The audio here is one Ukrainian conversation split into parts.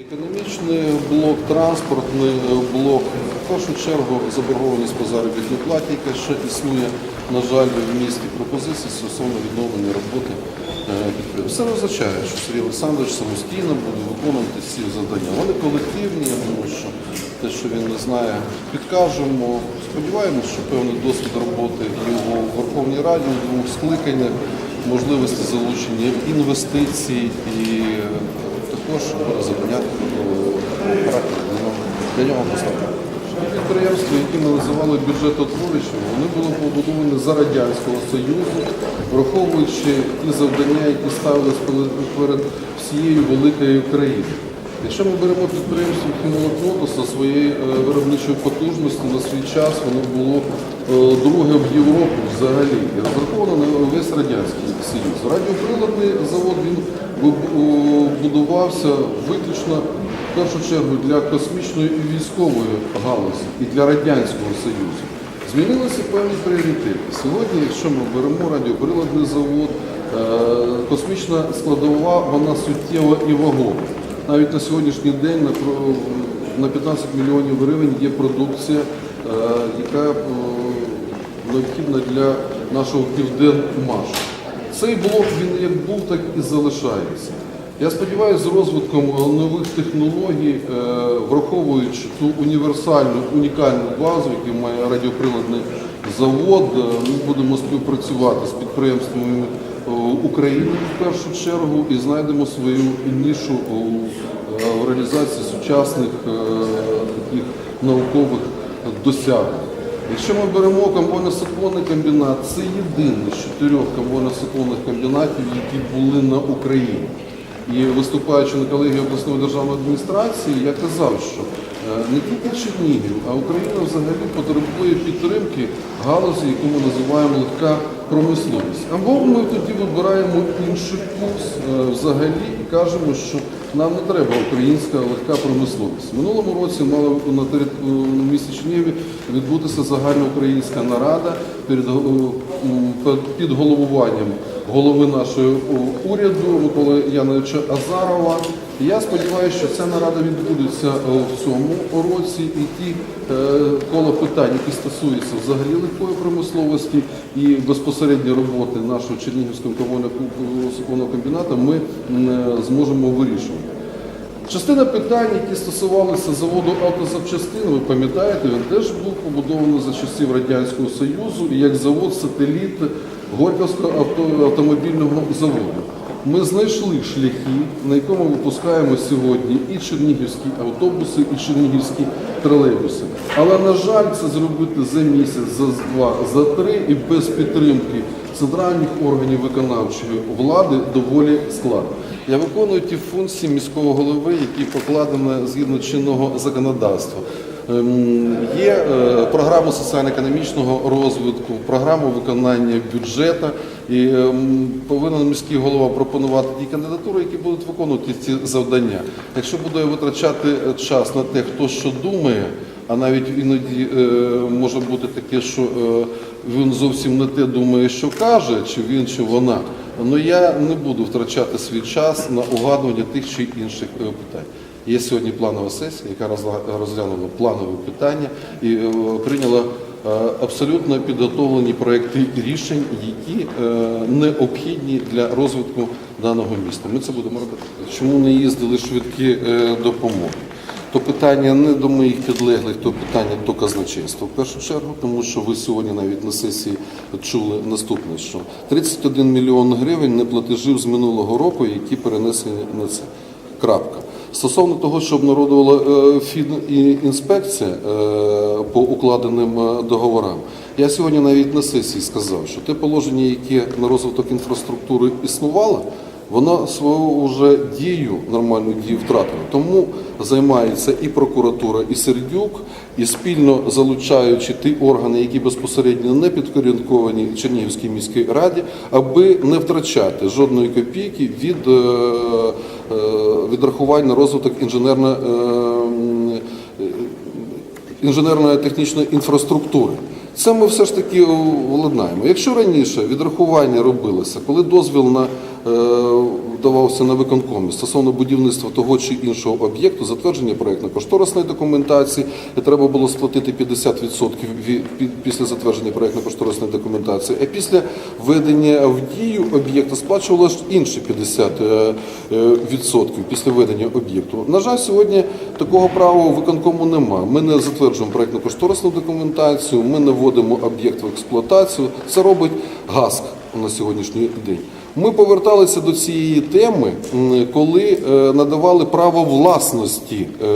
Економічний блок, транспортний блок, в першу чергу заборгованість по заробітній платі, яка ще існує, на жаль, в місті пропозиції стосовно відновлення роботи е, підприємств. Це означає, що Сергій Олександрович самостійно буде виконувати ці завдання. Вони колективні, думаю, що те, що він не знає, підкажемо. Сподіваємось, що певний досвід роботи його в Верховній Раді у двох скликаннях, можливості залучення інвестицій і також буде зупиняти характер для нього- для нього поставки. Підприємства, які називали бюджетотворючими, вони були побудовані за Радянського Союзу, враховуючи ті завдання, які ставились перед- всією великою країною. Якщо ми беремо підприємство за своєю е, виробничою потужністю на свій час воно було е, друге в Європі взагалі розраховано на весь Радянський Союз. Радіоприладний завод він бу- будувався виключно в першу чергу для космічної і військової галузі і для Радянського Союзу. Змінилися певні пріоритети. Сьогодні, якщо ми беремо радіоприладний завод, е, космічна складова вона суттєва і вагома. Навіть на сьогоднішній день на, про- на 15 мільйонів гривень є продукція, е, яка необхідна для нашого південмашу. Цей блок він як був, так і залишається. Я сподіваюся, з розвитком е, нових технологій, е, враховуючи ту універсальну, унікальну базу, яку має радіоприладний завод, е, ми будемо співпрацювати з підприємствами України в першу чергу і знайдемо свою нішу в реалізації сучасних таких наукових досягнень. Якщо ми беремо комбойно-циклонний комбінат, це єдиний з чотирьох комбойно-циклонних комбінатів, які були на Україні. І виступаючи на колегії обласної державної адміністрації, я казав, що е, не тільки Чернігів, а Україна взагалі потребує підтримки галузі, яку ми називаємо легка промисловість. Або ми тоді вибираємо інший курс е, взагалі і кажемо, що нам не треба українська легка промисловість. Минулому році мала на місті Чернігіві відбутися загальноукраїнська нарада перед, під- під головуванням голови нашого уряду Миколи Яновича Азарова. Я сподіваюся, що ця нарада відбудеться е, в цьому році, і ті е, коло питань, які стосуються взагалі легкої промисловості і безпосередньо роботи нашого Чернігівського комунального комбінату, ми е, зможемо вирішувати. Частина питань, які стосувалися заводу автозапчастин, ви пам'ятаєте, він теж був побудований за часів Радянського Союзу і як завод-сателіт Горьківського авто- автомобільного заводу. Ми знайшли шляхи, на якому випускаємо сьогодні і чернігівські автобуси, і чернігівські тролейбуси. Але, на жаль, це зробити за місяць, за два, за три і без підтримки центральних органів виконавчої влади доволі складно. Я виконую ті функції міського голови, які покладені згідно чинного законодавства. Ем, Є е, програма соціально-економічного розвитку, програма виконання бюджету, і ем, повинен міський голова пропонувати ті кандидатури, які будуть виконувати ці завдання. Якщо буде витрачати час на те, хто що думає, а навіть іноді е, може бути таке, що е, він зовсім не те думає, що каже, чи він, чи вона. Ну я не буду втрачати свій час на угадування тих чи інших питань. Є сьогодні планова сесія, яка розглянула планові питання і е, прийняла е, абсолютно підготовлені проекти рішень, які е, необхідні для розвитку даного міста. Ми це будемо робити. Чому не їздили швидкі допомоги? То питання не до моїх підлеглих, то питання до казначейства в першу чергу, тому що ви сьогодні навіть на сесії чули наступне, що 31 мільйон гривень неплатежів з минулого року, які перенесені на це. Крапка. Стосовно того, що обнародувала е, фінінспекція е, по укладеним е, договорам, я сьогодні навіть на сесії сказав, що те положення, яке на розвиток інфраструктури існувало, воно свою вже дію, нормальну дію втратило. Тому займається і прокуратура, і Сердюк, і спільно залучаючи ті органи, які безпосередньо не підкорінковані Чернігівській міській раді, аби не втрачати жодної копійки від е, е, відрахувань на розвиток інженерно е, інженерної технічної інфраструктури. Це ми все ж таки владнаємо. Якщо раніше відрахування робилося, коли дозвіл на давався на виконкомі стосовно будівництва того чи іншого об'єкту, затвердження проєктно-кошторисної документації, треба було сплатити 50% ві- після затвердження проєктно-кошторисної документації, а після введення в дію об'єкта сплачувалося інші 50% е, е, після введення об'єкту. На жаль, сьогодні такого права виконкому немає. Ми не затверджуємо проєктно-кошторисну документацію, ми не вводимо об'єкт в експлуатацію. Це робить ГАСК на сьогоднішній день. Ми поверталися до цієї теми, коли е, надавали право власності е,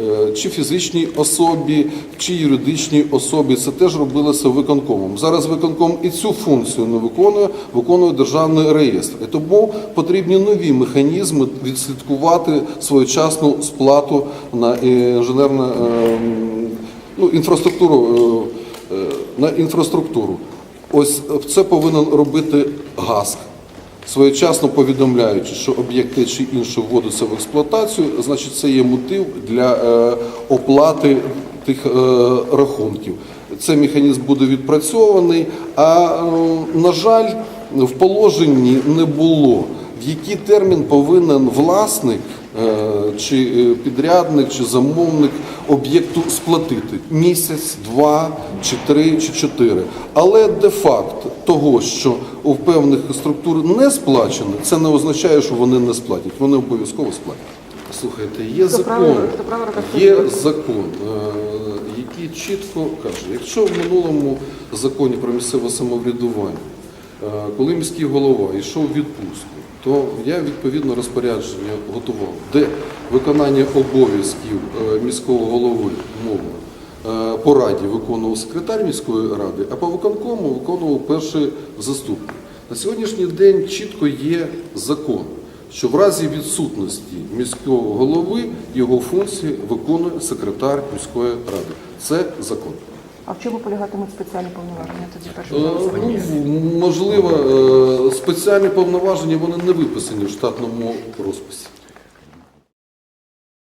е, чи фізичній особі, чи юридичній особі. Це теж робилося виконкомом. Зараз виконком і цю функцію не виконує, виконує державний реєстр. І тому потрібні нові механізми відслідкувати своєчасну сплату на інженерну ну, інфраструктуру. На інфраструктуру. Ось це повинен робити ГАСК, своєчасно повідомляючи, що об'єкти чи інше вводиться в експлуатацію, значить це є мотив для е, оплати тих е, рахунків. Цей механізм буде відпрацьований, а на жаль, в положенні не було. В який термін повинен власник чи е, підрядник, чи замовник об'єкту сплатити місяць, два, чи три, чи чотири. Але де-факт того, що у певних структур не сплачено, це не означає, що вони не сплатять. Вони обов'язково сплатять. Слухайте, є закон, є закон, е, який чітко каже, якщо в минулому законі про місцеве самоврядування, е, коли міський голова йшов у відпустку, то я відповідно розпорядження готував, де виконання обов'язків е, міського голови мова е, по раді виконував секретар міської ради, а по виконкому виконував перший заступник. На сьогоднішній день чітко є закон, що в разі відсутності міського голови його функції виконує секретар міської ради. Це закон. А в чому полягатимуть спеціальні повноваження тоді Е, першого ну, можливо, е, спеціальні повноваження вони не виписані в штатному розписі.